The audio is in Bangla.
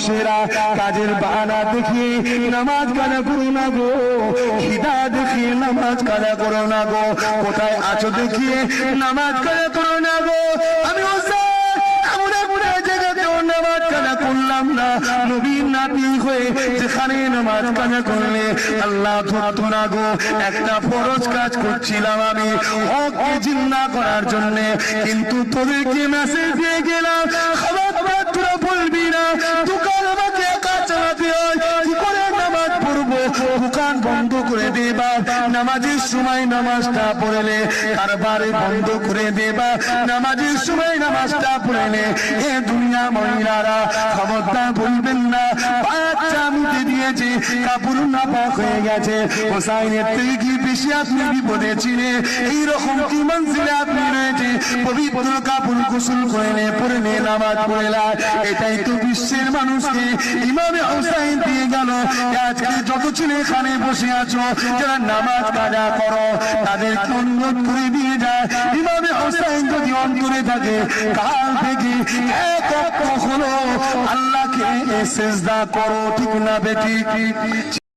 মানুষেরা কাজের বাহানা দেখিয়ে নামাজ কাজা করো না গো, খিদা দেখিয়ে নামাজ কাজা করো না গো, কোথায় আছো দেখিয়ে নামাজ কাজা করো না গো। আমি নামাজ করলাম না। নাতি হয়ে নামাজ করলে আল্লাহ না গো। একটা কাজ করছিলাম আমি হককে করার জন্য। কিন্তু তোদেরকে মেসেজ দিয়ে গেলাম বন্ধ করে দেবা। নামাজের সময় নামাজটা পড়লে কারবারে বন্ধ করে দেবা। নামাজের সময় নামাজটা পড়লে এ দুনিয়া মহিলারা খবরদার বলবেন না। বাচ্চা মুখে দিয়েছে, কাপড় হয়ে গেছে। হোসাইনের কি বেশি আপনি বিপদে এইরকম কি আপনি রয়েছে? পবিত্র কাপড় গোসল করে নে, পরে নে নামাজ পড়েলা এটাই তো বিশ্বের মানুষকে। ইমামে হোসাইন গেল যত ছেলে এখানে বসে আছো, যারা নামাজ কাজা করো তাদেরকে অনুরোধ করে দিয়ে যায়। হোসেন যদি অন্তরে থাকে, কাল থেকে এক হলো, আল্লাহকে সেজদা করো, ঠিক না বেটি?